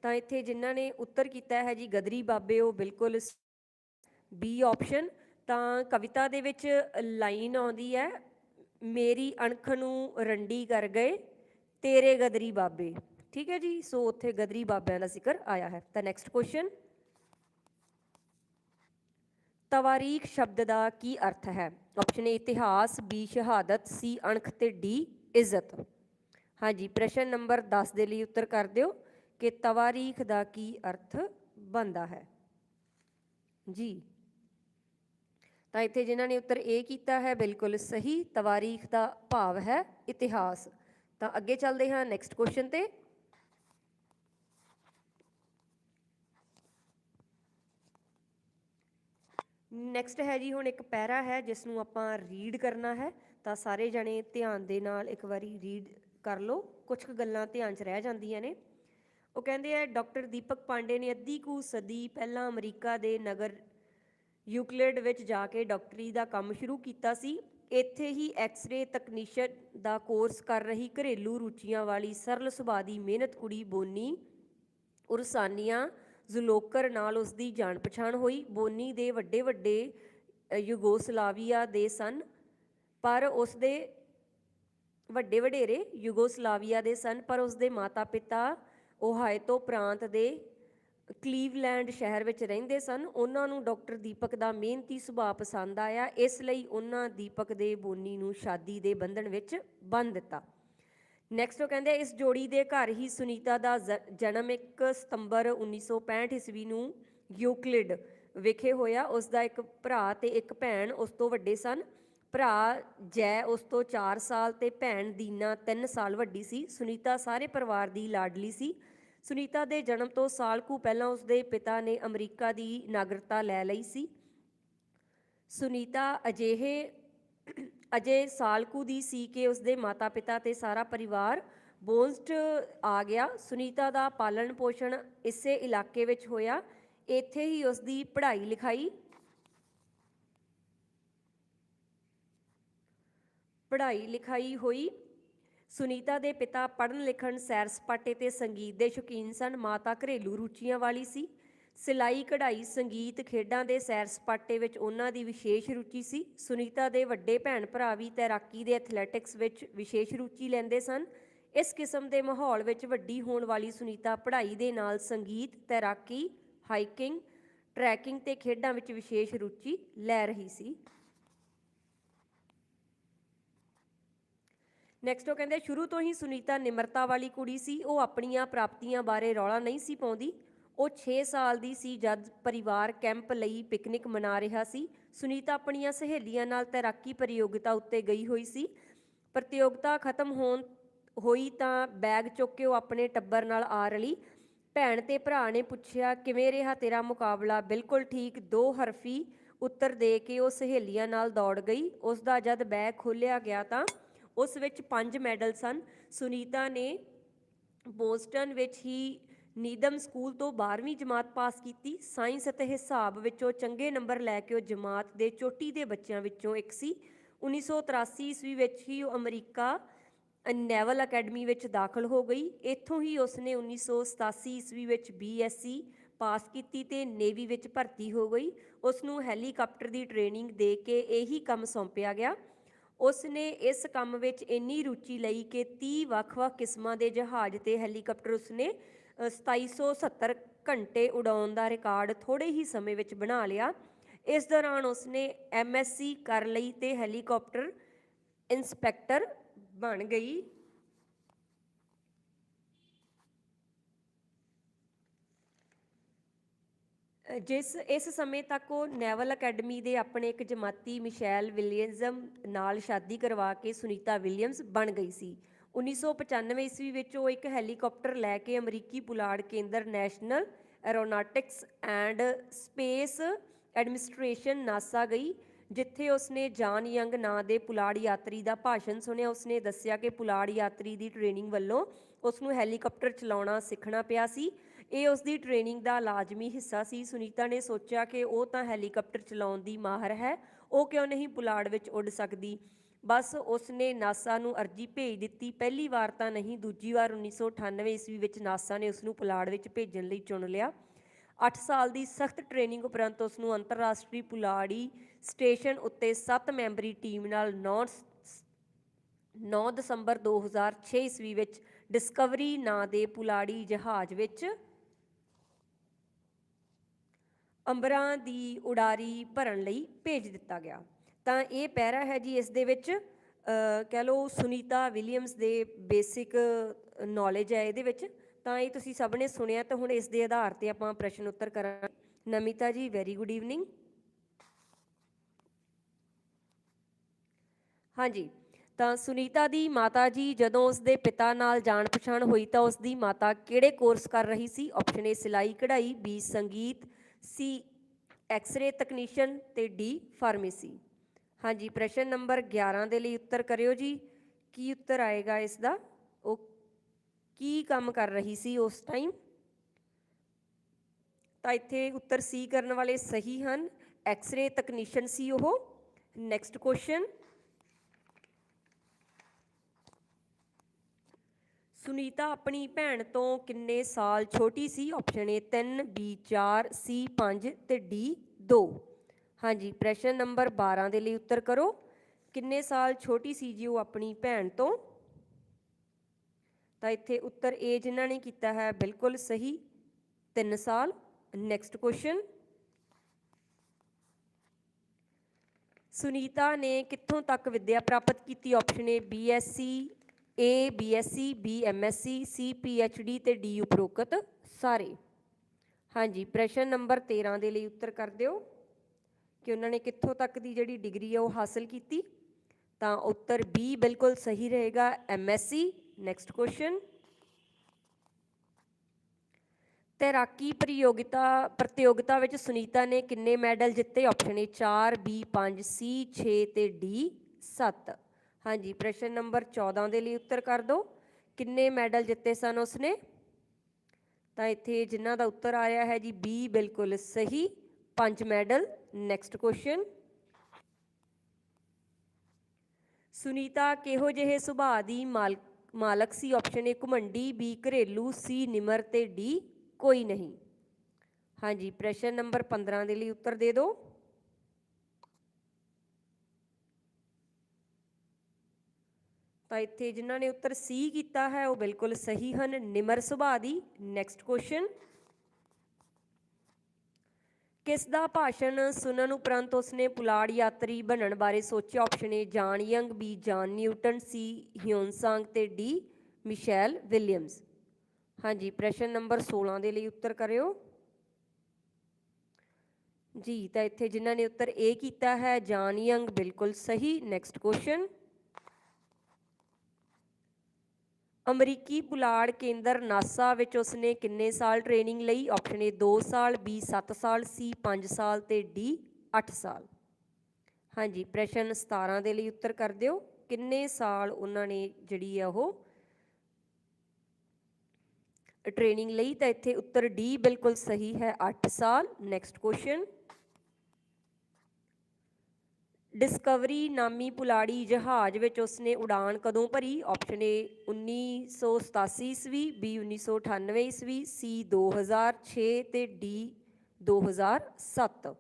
ਤਾਂ ਇੱਥੇ ਜਿਨ੍ਹਾਂ ਨੇ ਉੱਤਰ ਕੀਤਾ ਹੈ ਜੀ, ਗਦਰੀ ਬਾਬੇ, ਉਹ ਬਿਲਕੁਲ ਬੀ ਆਪਸ਼ਨ ਤਾਂ ਕਵਿਤਾ ਦੇ ਵਿੱਚ ਲਾਈਨ ਆਉਂਦੀ ਹੈ, ਮੇਰੀ ਅਣਖ ਨੂੰ ਰੰਡੀ ਕਰ ਗਏ, ਤੇਰੇ ਗਦਰੀ ਬਾਬੇ। ਠੀਕ ਹੈ ਜੀ, ਸੋ ਉੱਥੇ ਗਦਰੀ ਬਾਬਿਆਂ ਦਾ ਜ਼ਿਕਰ ਆਇਆ ਹੈ। ਤਾਂ ਨੈਕਸਟ ਕੁਐਸਚਨ ਤਵਾਰੀਖ ਸ਼ਬਦ ਦਾ ਕੀ ਅਰਥ ਹੈ? ਆਪਸ਼ਨ ਏ ਇਤਿਹਾਸ ਬੀ ਸ਼ਹਾਦਤ ਸੀ ਅਣਖ ਤੇ ਡੀ ਇੱਜ਼ਤ। ਹਾਂਜੀ, ਪ੍ਰਸ਼ਨ ਨੰਬਰ 10 ਦੇ ਲਈ ਉੱਤਰ ਕਰ ਦਿਓ ਕਿ ਤਵਾਰੀਖ ਦਾ ਕੀ ਅਰਥ ਬਣਦਾ ਹੈ। ਜੀ। ਤਾਂ ਇੱਥੇ ਜਿਨ੍ਹਾਂ ਨੇ ਉੱਤਰ A ਕੀਤਾ ਹੈ, ਬਿਲਕੁਲ ਸਹੀ ਤਵਾਰੀਖ ਦਾ ਭਾਵ ਹੈ, ਇਤਿਹਾਸ। ਤਾਂ ਅੱਗੇ ਚੱਲਦੇ ਹਾਂ ਨੈਕਸਟ ਕੁਐਸਚਨ ਤੇ। ਨੈਕਸਟ ਹੈ ਜੀ ਹੁਣ ਇੱਕ ਪੈਰਾ ਹੈ ਜਿਸ ਨੂੰ ਆਪਾਂ ਰੀਡ ਕਰਨਾ ਹੈ। ਤਾਂ ਸਾਰੇ ਜਣੇ ਧਿਆਨ ਦੇ ਨਾਲ ਇੱਕ ਵਾਰੀ ਰੀਡ ਕਰ ਲਓ। ਕੁਝ ਕੁ ਗੱਲਾਂ ਧਿਆਨ 'ਚ ਰਹਿ ਜਾਂਦੀਆਂ ਨੇ। ਉਹ ਕਹਿੰਦੇ ਆ, ਡਾਕਟਰ ਦੀਪਕ ਪਾਂਡੇ ਨੇ ਅੱਧੀ ਕੁ ਸਦੀ ਪਹਿਲਾਂ ਅਮਰੀਕਾ ਦੇ ਨਗਰ ਯੂਕਲਿਡ ਵਿੱਚ ਜਾ ਕੇ ਡਾਕਟਰੀ ਦਾ ਕੰਮ ਸ਼ੁਰੂ ਕੀਤਾ ਸੀ। ਇੱਥੇ ਹੀ ਐਕਸ-ਰੇ ਤਕਨੀਸ਼ੀਅਨ ਦਾ ਕੋਰਸ ਕਰ ਰਹੀ ਘਰੇਲੂ ਰੁਚੀਆਂ ਵਾਲੀ ਸਰਲ ਸੁਭਾਅ ਦੀ ਮਿਹਨਤ ਕੁੜੀ ਬੋਨੀ ਉਰਸਾਨੀਆ ਜ਼ੁਲੋਕਰ ਨਾਲ ਉਸ ਦੀ ਜਾਣ ਪਛਾਣ ਹੋਈ। ਬੋਨੀ ਦੇ ਵੱਡੇ ਵੱਡੇ ਅ, ਯੂਗੋਸਲਾਵੀਆ ਦੇ ਸਨ ਪਰ ਉਸ ਦੇ ਵੱਡੇ ਵਡੇਰੇ ਯੂਗੋਸਲਾਵੀਆ ਦੇ ਸਨ ਪਰ ਉਸ ਦੇ ਮਾਤਾ-ਪਿਤਾ ਓਹਾਇਤੋ ਪ੍ਰਾਂਤ ਦੇ ਕਲੀਵਲੈਂਡ ਸ਼ਹਿਰ ਵਿੱਚ ਰਹਿੰਦੇ ਸਨ। ਉਹਨਾਂ ਨੂੰ ਡਾਕਟਰ ਦੀਪਕ ਦਾ ਮਿਹਨਤੀ ਸੁਭਾਅ ਪਸੰਦ ਆਇਆ। ਇਸ ਲਈ ਉਹਨਾਂ ਦੀਪਕ ਦੇ ਬੋਨੀ ਨੂੰ ਸ਼ਾਦੀ ਦੇ ਬੰਧਨ ਵਿੱਚ ਬੰਨ ਦਿੱਤਾ। ਨੈਕਸਟ ਉਹ ਕਹਿੰਦੇ ਇਸ ਜੋੜੀ ਦੇ ਘਰ ਹੀ ਸੁਨੀਤਾ ਦਾ ਜ- ਜਨਮ 1 ਸਤੰਬਰ 1965 ਈਸਵੀ ਨੂੰ ਯੂਕਲਿਡ ਵਿਖੇ ਹੋਇਆ। ਉਸ ਦਾ ਇੱਕ ਭਰਾ ਤੇ ਇੱਕ ਭੈਣ ਉਸ ਤੋਂ ਵੱਡੇ ਸਨ। ਭਰਾ ਜੈ ਉਸ ਤੋਂ 4 ਸਾਲ ਤੇ ਭੈਣ ਦੀਨਾ 3 ਸਾਲ ਵੱਡੀ ਸੀ। ਸੁਨੀਤਾ ਸਾਰੇ ਪਰਿਵਾਰ ਦੀ ਲਾਡਲੀ ਸੀ। ਸੁਨੀਤਾ ਦੇ ਜਨਮ ਤੋਂ ਸਾਲ ਕੁ ਪਹਿਲਾਂ ਉਸਦੇ ਪਿਤਾ ਨੇ ਅਮਰੀਕਾ ਦੀ ਨਾਗਰਿਕਤਾ ਲੈ ਲਈ ਸੀ। ਸੁਨੀਤਾ ਅਜਿਹੇ, ਅਜੇ ਸਾਲ ਕੁ ਦੀ ਸੀ ਕਿ ਉਸਦੇ ਮਾਤਾ-ਪਿਤਾ ਤੇ ਸਾਰਾ ਪਰਿਵਾਰ ਬੋਨਸਟ ਆ ਗਿਆ। ਸੁਨੀਤਾ ਦਾ ਪਾਲਣ ਪੋਸ਼ਣ ਇਸੇ ਇਲਾਕੇ ਵਿੱਚ ਹੋਇਆ। ਇੱਥੇ ਹੀ ਉਸਦੀ ਪੜ੍ਹਾਈ ਲਿਖਾਈ। ਪੜ੍ਹਾਈ ਲਿਖਾਈ ਹੋਈ। ਸੁਨੀਤਾ ਦੇ ਪਿਤਾ ਪੜ੍ਹਨ ਲਿਖਣ, ਸੈਰ ਸਪਾਟੇ ਤੇ ਸੰਗੀਤ ਦੇ ਸ਼ੌਕੀਨ ਸਨ। ਮਾਤਾ ਘਰੇਲੂ ਰੁਚੀਆਂ ਵਾਲੀ ਸੀ। ਸਿਲਾਈ ਕਢਾਈ, ਸੰਗੀਤ ਖੇਡਾਂ ਦੇ ਸੈਰ ਸਪਾਟੇ ਵਿੱਚ ਉਹਨਾਂ ਦੀ ਵਿਸ਼ੇਸ਼ ਰੁਚੀ ਸੀ। ਸੁਨੀਤਾ ਦੇ ਵੱਡੇ ਭੈਣ ਭਰਾ ਵੀ ਤੈਰਾਕੀ ਦੇ ਐਥਲੈਟਿਕਸ ਵਿੱਚ ਵਿਸ਼ੇਸ਼ ਰੁਚੀ ਲੈਂਦੇ ਸਨ। ਇਸ ਕਿਸਮ ਦੇ ਮਾਹੌਲ ਵਿੱਚ ਵੱਡੀ ਹੋਣ ਵਾਲੀ ਸੁਨੀਤਾ ਪੜ੍ਹਾਈ ਦੇ ਨਾਲ ਸੰਗੀਤ, ਤੈਰਾਕੀ, ਹਾਈਕਿੰਗ, ਟਰੈਕਿੰਗ ਤੇ ਖੇਡਾਂ ਵਿੱਚ ਵਿਸ਼ੇਸ਼ ਰੁਚੀ ਲੈ ਰਹੀ ਸੀ। ਨੈਕਸਟ ਉਹ ਕਹਿੰਦੇ, ਸ਼ੁਰੂ ਤੋਂ ਹੀ ਸੁਨੀਤਾ ਨਿਮਰਤਾ ਵਾਲੀ ਕੁੜੀ ਸੀ, ਉਹ ਆਪਣੀਆਂ ਪ੍ਰਾਪਤੀਆਂ ਬਾਰੇ ਰੌਲਾ ਨਹੀਂ ਸੀ ਪਾਉਂਦੀ। ਉਹ 6 ਸਾਲ ਦੀ ਸੀ ਜਦ ਪਰਿਵਾਰ ਕੈਂਪ ਲਈ ਪਿਕਨਿਕ ਮਨਾ ਰਿਹਾ ਸੀ। ਸੁਨੀਤਾ ਆਪਣੀਆਂ ਸਹੇਲੀਆਂ ਨਾਲ ਤੈਰਾਕੀ ਪ੍ਰਤੀਯੋਗਿਤਾ ਉੱਤੇ ਗਈ ਹੋਈ ਸੀ। ਪ੍ਰਤੀਯੋਗਿਤਾ ਖਤਮ ਹੋਣ, ਹੋਈ ਤਾਂ ਬੈਗ ਚੁੱਕ ਕੇ ਉਹ ਆਪਣੇ ਟੱਬਰ ਨਾਲ ਆ ਰਲੀ। ਭੈਣ ਤੇ ਭਰਾ ਨੇ ਪੁੱਛਿਆ, ਕਿਵੇਂ ਰਿਹਾ ਤੇਰਾ ਮੁਕਾਬਲਾ? ਬਿਲਕੁਲ ਠੀਕ। ਦੋ ਹਰਫੀ ਉੱਤਰ ਦੇ ਕੇ ਉਹ ਸਹੇਲੀਆਂ ਨਾਲ ਦੌੜ ਗਈ। ਉਸ ਦਾ ਜਦ ਬੈਗ ਖੋਲ੍ਹਿਆ ਗਿਆ ਤਾਂ ਉਸ ਵਿੱਚ ਪੰਜ ਮੈਡਲ ਸਨ। ਸੁਨੀਤਾ ਨੇ ਬੋਸਟਨ ਵਿੱਚ ਹੀ ਨੀਦਮ ਸਕੂਲ ਤੋਂ 12ਵੀਂ ਜਮਾਤ ਪਾਸ ਕੀਤੀ। ਸਾਇੰਸ ਅਤੇ ਹਿਸਾਬ ਵਿੱਚੋਂ ਚੰਗੇ ਨੰਬਰ ਲੈ ਕੇ ਉਹ ਜਮਾਤ ਦੇ ਚੋਟੀ ਦੇ ਬੱਚਿਆਂ ਵਿੱਚੋਂ ਇੱਕ ਸੀ। 1983 ਈਸਵੀ ਵਿੱਚ ਹੀ ਉਹ ਅਮਰੀਕਾ ਨੈਵਲ ਅਕੈਡਮੀ ਵਿੱਚ ਦਾਖਲ ਹੋ ਗਈ। ਇੱਥੋਂ ਹੀ ਉਸਨੇ 1987 ਈਸਵੀ ਵਿੱਚ ਬੀਐਸਸੀ ਪਾਸ ਕੀਤੀ ਤੇ ਨੇਵੀ ਵਿੱਚ ਭਰਤੀ ਹੋ ਗਈ। ਉਸ ਨੂੰ ਹੈਲੀਕਾਪਟਰ ਦੀ ਟ੍ਰੇਨਿੰਗ ਦੇ ਕੇ ਇਹੀ ਕੰਮ ਸੌਂਪਿਆ ਗਿਆ। ਉਸ ਨੇ ਇਸ ਕੰਮ ਵਿੱਚ ਇੰਨੀ ਰੁਚੀ ਲਈ ਕਿ 30 ਵੱਖ-ਵੱਖ ਕਿਸਮਾਂ ਦੇ ਜਹਾਜ਼ ਤੇ ਹੈਲੀਕਾਪਟਰ ਉਸਨੇ ਅ, 2770 ਘੰਟੇ ਉਡਾਉਣ ਦਾ ਰਿਕਾਰਡ ਥੋੜੇ ਹੀ ਸਮੇਂ ਵਿੱਚ ਬਣਾ ਲਿਆ। ਇਸ ਦੌਰਾਨ ਉਸਨੇ ਐਮਐਸਸੀ ਕਰ ਲਈ ਤੇ ਹੈਲੀਕਾਪਟਰ ਇੰਸਪੈਕਟਰ ਬਣ ਗਈ। ਜਿਸ, ਇਸ ਸਮੇਂ ਤੱਕ ਉਹ ਨੈਵਲ ਅਕੈਡਮੀ ਦੇ ਆਪਣੇ ਇੱਕ ਜਮਾਤੀ ਮਿਸ਼ੈਲ ਵਿਲੀਅਮਸ ਨਾਲ ਸ਼ਾਦੀ ਕਰਵਾ ਕੇ ਸੁਨੀਤਾ ਵਿਲੀਅਮਸ ਬਣ ਗਈ ਸੀ। 1995 ਈਸਵੀ ਵਿੱਚ ਉਹ ਇੱਕ ਹੈਲੀਕਾਪਟਰ ਲੈ ਕੇ ਅਮਰੀਕੀ ਪੁਲਾੜ ਕੇਂਦਰ National Aeronautics and Space Administration NASA ਗਈ, ਜਿੱਥੇ ਉਸਨੇ ਜਾਨ ਯੰਗ ਨਾਂ ਦੇ ਪੁਲਾੜ ਯਾਤਰੀ ਦਾ ਭਾਸ਼ਣ ਸੁਣਿਆ। ਉਸਨੇ ਦੱਸਿਆ ਕਿ ਪੁਲਾੜ ਯਾਤਰੀ ਦੀ ਟ੍ਰੇਨਿੰਗ ਵੱਲੋਂ ਉਸ ਨੂੰ ਹੈਲੀਕਾਪਟਰ ਚਲਾਉਣਾ ਸਿੱਖਣਾ ਪਿਆ ਸੀ। ਇਹ ਉਸ ਦੀ ਟ੍ਰੇਨਿੰਗ ਦਾ ਲਾਜ਼ਮੀ ਹਿੱਸਾ ਸੀ। ਸੁਨੀਤਾ ਨੇ ਸੋਚਿਆ ਕਿ ਉਹ ਤਾਂ ਹੈਲੀਕਾਪਟਰ ਚਲਾਉਣ ਦੀ ਮਾਹਰ ਹੈ। ਉਹ ਕਿਉਂ ਨਹੀਂ ਪੁਲਾੜ ਵਿੱਚ ਉੱਡ ਸਕਦੀ? ਬਸ ਉਸਨੇ ਨਾਸਾ ਨੂੰ ਅਰਜ਼ੀ ਭੇਜ ਦਿੱਤੀ। ਪਹਿਲੀ ਵਾਰ ਤਾਂ ਨਹੀਂ, ਦੂਜੀ ਵਾਰ 1998 ਈਸਵੀ ਵਿੱਚ ਨਾਸਾ ਨੇ ਉਸ ਨੂੰ ਪੁਲਾੜ ਵਿੱਚ ਭੇਜਣ ਲਈ ਚੁਣ ਲਿਆ। 8 ਸਾਲ ਦੀ ਸਖਤ ਟ੍ਰੇਨਿੰਗ ਉਪਰੰਤ ਉਸ ਨੂੰ ਅੰਤਰਰਾਸ਼ਟਰੀ ਪੁਲਾੜੀ ਸਟੇਸ਼ਨ ਉੱਤੇ 7 ਮੈਂਬਰੀ ਟੀਮ ਨਾਲ 9 9 ਦਸੰਬਰ 2006 ਈਸਵੀ ਵਿੱਚ ਡਿਸਕਵਰੀ ਨਾਂ ਦੇ ਪੁਲਾੜੀ ਜਹਾਜ਼ ਵਿੱਚ ਅੰਬਰਾਂ ਦੀ ਉਡਾਰੀ ਭਰਨ ਲਈ ਭੇਜ ਦਿੱਤਾ ਗਿਆ। ਤਾਂ ਇਹ ਪੈਰਾ ਹੈ ਜੀ ਇਸ ਦੇ ਵਿੱਚ ਕਹਿ ਲਓ ਸੁਨੀਤਾ ਵਿਲੀਅਮਸ ਦੇ ਬੇਸਿਕ ਨੌਲੇਜ ਹੈ ਇਹਦੇ ਵਿੱਚ। ਤਾਂ ਇਹ ਤੁਸੀਂ ਸਭ ਨੇ ਸੁਣਿਆ, ਤਾਂ ਹੁਣ ਇਸ ਦੇ ਆਧਾਰ ਤੇ ਆਪਾਂ ਪ੍ਰਸ਼ਨ ਉੱਤਰ ਕਰਾਂਗੇ। ਨਮਿਤਾ ਜੀ ਵੈਰੀ ਗੁੱਡ ਈਵਨਿੰਗ ਹਾਂਜੀ, ਤਾਂ ਸੁਨੀਤਾ ਦੀ ਮਾਤਾ ਜੀ ਜਦੋਂ ਉਸ ਦੇ ਪਿਤਾ ਨਾਲ ਜਾਣ ਪਛਾਣ ਹੋਈ ਤਾਂ ਉਸ ਦੀ ਮਾਤਾ ਕਿਹੜੇ ਕੋਰਸ ਕਰ ਰਹੀ ਸੀ? ਆਪਸ਼ਨ ਏ ਸਿਲਾਈ ਕਢਾਈ ਬੀ ਸੰਗੀਤ ਸੀ ਐਕਸ-ਰੇ ਤਕਨੀਸ਼ੀਅਨ ਤੇ ਡੀ ਫਾਰਮੇਸੀ ਹਾਂਜੀ, ਪ੍ਰਸ਼ਨ ਨੰਬਰ 11 ਦੇ ਲਈ ਉੱਤਰ ਕਰਿਓ ਜੀ। ਕੀ ਉੱਤਰ ਆਏਗਾ ਇਸ ਦਾ ਉਹ ਕੀ ਕੰਮ ਕਰ ਰਹੀ ਸੀ ਉਸ ਟਾਈਮ ਤਾਂ ਇੱਥੇ ਉੱਤਰ ਸੀ ਕਰਨ ਵਾਲੇ ਸਹੀ ਹਨ। ਐਕਸ-ਰੇ ਤਕਨੀਸ਼ੀਅਨ ਸੀ ਉਹ। ਨੈਕਸਟ ਕੁਐਸਚਨ ਸੁਨੀਤਾ, ਆਪਣੀ ਭੈਣ ਤੋਂ ਕਿੰਨੇ ਸਾਲ ਛੋਟੀ ਸੀ? ਆਪਸ਼ਨ ਏ 3 ਬੀ 4 ਸੀ 5 ਤੇ ਡੀ 2 ਹਾਂਜੀ, ਪ੍ਰਸ਼ਨ ਨੰਬਰ 12 ਦੇ ਲਈ ਉੱਤਰ ਕਰੋ। ਕਿੰਨੇ ਸਾਲ ਛੋਟੀ ਸੀ ਜੀ ਉਹ ਆਪਣੀ ਭੈਣ ਤੋਂ? ਤਾਂ ਇੱਥੇ ਉੱਤਰ ਏ ਜਿਨ੍ਹਾਂ ਨੇ ਕੀਤਾ ਹੈ, ਬਿਲਕੁਲ ਸਹੀ। 3 ਸਾਲ। ਨੈਕਸਟ ਕੁਐਸਚਨ ਸੁਨੀਤਾ ਨੇ ਕਿੱਥੋਂ ਤੱਕ ਵਿੱਦਿਆ ਪ੍ਰਾਪਤ ਕੀਤੀ? Option A BSc A BSc B MSc C PhD ਤੇ ਡੀ ਉਪਰੋਕਤ ਸਾਰੇ। ਹਾਂਜੀ, ਪ੍ਰਸ਼ਨ ਨੰਬਰ 13 ਦੇ ਲਈ ਉੱਤਰ ਕਰ ਦਿਓ। ਕਿ ਉਹਨਾਂ ਨੇ ਕਿੱਥੋਂ ਤੱਕ ਦੀ ਜਿਹੜੀ ਡਿਗਰੀ ਹੈ ਉਹ ਹਾਸਲ ਕੀਤੀ? ਤਾਂ ਉੱਤਰ ਬੀ ਬਿਲਕੁਲ ਸਹੀ ਰਹੇਗਾ ਐਮਐਸਸੀ ਨੈਕਸਟ ਕੁਐਸਚਨ ਤੈਰਾਕੀ ਪ੍ਰਤੀਯੋਗਿਤਾ ਪ੍ਰਤੀਯੋਗਿਤਾ ਵਿੱਚ ਸੁਨੀਤਾ ਨੇ ਕਿੰਨੇ ਮੈਡਲ ਜਿੱਤੇ? ਆਪਸ਼ਨ ਏ 4 ਬੀ 5 ਸੀ 6 ਤੇ ਡੀ 7 ਹਾਂਜੀ, ਪ੍ਰਸ਼ਨ ਨੰਬਰ 14 ਦੇ ਲਈ ਉੱਤਰ ਕਰ ਦਿਓ। ਕਿੰਨੇ ਮੈਡਲ ਜਿੱਤੇ ਸਨ ਉਸਨੇ? ਤਾਂ ਇੱਥੇ ਜਿਨ੍ਹਾਂ ਦਾ ਉੱਤਰ ਆ ਰਿਹਾ ਹੈ ਜੀ, ਬੀ, ਬਿਲਕੁਲ ਸਹੀ। ਪੰਜ ਮੈਡਲ। ਨੈਕਸਟ ਕੁਐਸਚਨ ਸੁਨੀਤਾ, ਕਿਹੋ ਜਿਹੇ ਸੁਭਾਅ ਦੀ ਮਾਲ- ਮਾਲਕ ਸੀ? ਆਪਸ਼ਨ ਏ ਘਮੰਡੀ ਬੀ ਘਰੇਲੂ ਸੀ ਨਿਮਰ ਤੇ ਡੀ ਕੋਈ ਨਹੀਂ। ਹਾਂਜੀ, ਪ੍ਰਸ਼ਨ ਨੰਬਰ 15 ਦੇ ਲਈ ਉੱਤਰ ਦੇ ਦਿਓ। ਤਾਂ ਇੱਥੇ ਜਿਨ੍ਹਾਂ ਨੇ ਉੱਤਰ ਸੀ ਕੀਤਾ ਹੈ, ਉਹ ਬਿਲਕੁਲ ਸਹੀ ਹਨ। ਨਿਮਰ ਸੁਭਾਅ ਦੀ ਨੈਕਸਟ ਕੁਐਸਚਨ ਕਿਸ ਦਾ ਭਾਸ਼ਣ ਸੁਣਨ ਉਪਰੰਤ ਉਸਨੇ ਪੁਲਾੜ ਯਾਤਰੀ ਬਣਨ ਬਾਰੇ ਸੋਚਿਆ? Option A John Young B John Newton C Hiuen Tsang ਤੇ ਡੀ ਮਿਸ਼ੈਲ ਵਿਲੀਅਮਸ। ਹਾਂਜੀ, ਪ੍ਰਸ਼ਨ ਨੰਬਰ 16 ਦੇ ਲਈ ਉੱਤਰ ਕਰਿਓ। ਜੀ, ਤਾਂ ਇੱਥੇ ਜਿਨ੍ਹਾਂ ਨੇ ਉੱਤਰ ਏ ਕੀਤਾ ਹੈ, ਜਾਨ ਯੰਗ ਬਿਲਕੁਲ ਸਹੀ। ਨੈਕਸਟ ਕੁਐਸਚਨ ਅਮਰੀਕੀ ਪੁਲਾੜ ਕੇਂਦਰ ਨਾਸਾ ਵਿੱਚ ਉਸਨੇ ਕਿੰਨੇ ਸਾਲ ਟ੍ਰੇਨਿੰਗ ਲਈ? ਆਪਸ਼ਨ ਏ 2 ਸਾਲ ਬੀ 7 ਸਾਲ ਸੀ 5 ਸਾਲ ਤੇ ਡੀ 8 ਸਾਲ। ਹਾਂਜੀ, ਪ੍ਰਸ਼ਨ 17 ਦੇ ਲਈ ਉੱਤਰ ਕਰ ਦਿਓ। ਕਿੰਨੇ ਸਾਲ ਉਹਨਾਂ ਨੇ ਜਿਹੜੀ ਆ ਉਹ ਟ੍ਰੇਨਿੰਗ ਲਈ? ਤਾਂ ਇੱਥੇ ਉੱਤਰ ਡੀ ਬਿਲਕੁਲ ਸਹੀ ਹੈ 8 ਸਾਲ। ਨੈਕਸਟ ਕੁਐਸਚਨ ਡਿਸਕਵਰੀ ਨਾਮੀ ਪੁਲਾੜੀ ਜਹਾਜ਼ ਵਿੱਚ ਉਸਨੇ ਉਡਾਨ ਕਦੋਂ ਭਰੀ? ਆਪਸ਼ਨ ਏ 1987 ਈਸਵੀ ਬੀ 1998 ਈਸਵੀ ਸੀ 2006 ਤੇ ਡੀ 2007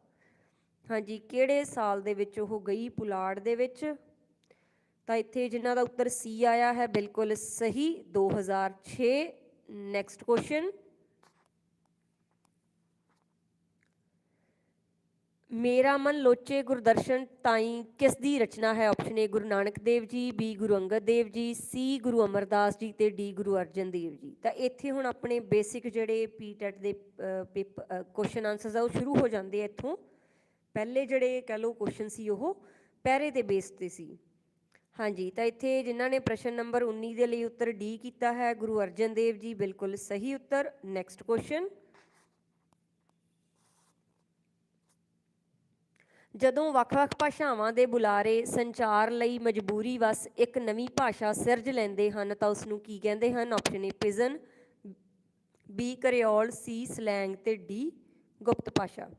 ਹਾਂਜੀ, ਕਿਹੜੇ ਸਾਲ ਦੇ ਵਿੱਚ ਉਹ ਗਈ ਪੁਲਾੜ ਦੇ ਵਿੱਚ? ਤਾਂ ਇੱਥੇ ਜਿਨ੍ਹਾਂ ਦਾ ਉੱਤਰ ਸੀ ਆਇਆ ਹੈ, ਬਿਲਕੁਲ ਸਹੀ 2006 ਨੈਕਸਟ ਕੁਐਸਚਨ ਮੇਰਾ ਮਨ ਲੋਚੇ ਗੁਰਦਰਸ਼ਨ ਤਾਈ ਕਿਸ ਦੀ ਰਚਨਾ ਹੈ? ਆਪਸ਼ਨ ਏ ਗੁਰੂ ਨਾਨਕ ਦੇਵ ਜੀ ਬੀ ਗੁਰੂ ਅੰਗਦ ਦੇਵ ਜੀ ਸੀ ਗੁਰੂ ਅਮਰਦਾਸ ਜੀ ਤੇ ਡੀ ਗੁਰੂ ਅਰਜਨ ਦੇਵ ਜੀ। ਤਾਂ ਇੱਥੇ ਹੁਣ ਆਪਣੇ ਬੇਸਿਕ ਜਿਹੜੇ ਪੀਟੈਟ ਦੇ ਪੇਪਰ ਕੁਐਸਚਨ ਆਨਸਰਸ ਆ, ਉਹ ਸ਼ੁਰੂ ਹੋ ਜਾਂਦੇ ਆ ਇੱਥੋਂ। ਪਹਿਲੇ ਜਿਹੜੇ ਕਹ ਲਓ ਕੁਐਸਚਨ ਸੀ ਉਹ ਪਹਿਰੇ ਦੇ ਬੇਸ ਤੇ ਸੀ। ਹਾਂਜੀ, ਤਾਂ ਇੱਥੇ ਜਿਨ੍ਹਾਂ ਨੇ ਪ੍ਰਸ਼ਨ ਨੰਬਰ 19 ਦੇ ਲਈ ਉੱਤਰ ਡੀ ਕੀਤਾ ਹੈ, ਗੁਰੂ ਅਰਜਨ ਦੇਵ ਜੀ, ਬਿਲਕੁਲ ਸਹੀ ਉੱਤਰ। ਨੈਕਸਟ ਕੁਐਸਚਨ ਜਦੋਂ ਵੱਖ-ਵੱਖ ਭਾਸ਼ਾਵਾਂ ਦੇ ਬੁਲਾਰੇ ਸੰਚਾਰ ਲਈ ਮਜਬੂਰੀ ਵਸ ਇੱਕ ਨਵੀਂ ਭਾਸ਼ਾ ਸਿਰਜ ਲੈਂਦੇ ਹਨ, ਤਾਂ ਉਸ ਨੂੰ ਕੀ ਕਹਿੰਦੇ ਹਨ? Option A pidgin B creole. C slang ਤੇ ਡੀ ਗੁਪਤ ਭਾਸ਼ਾ।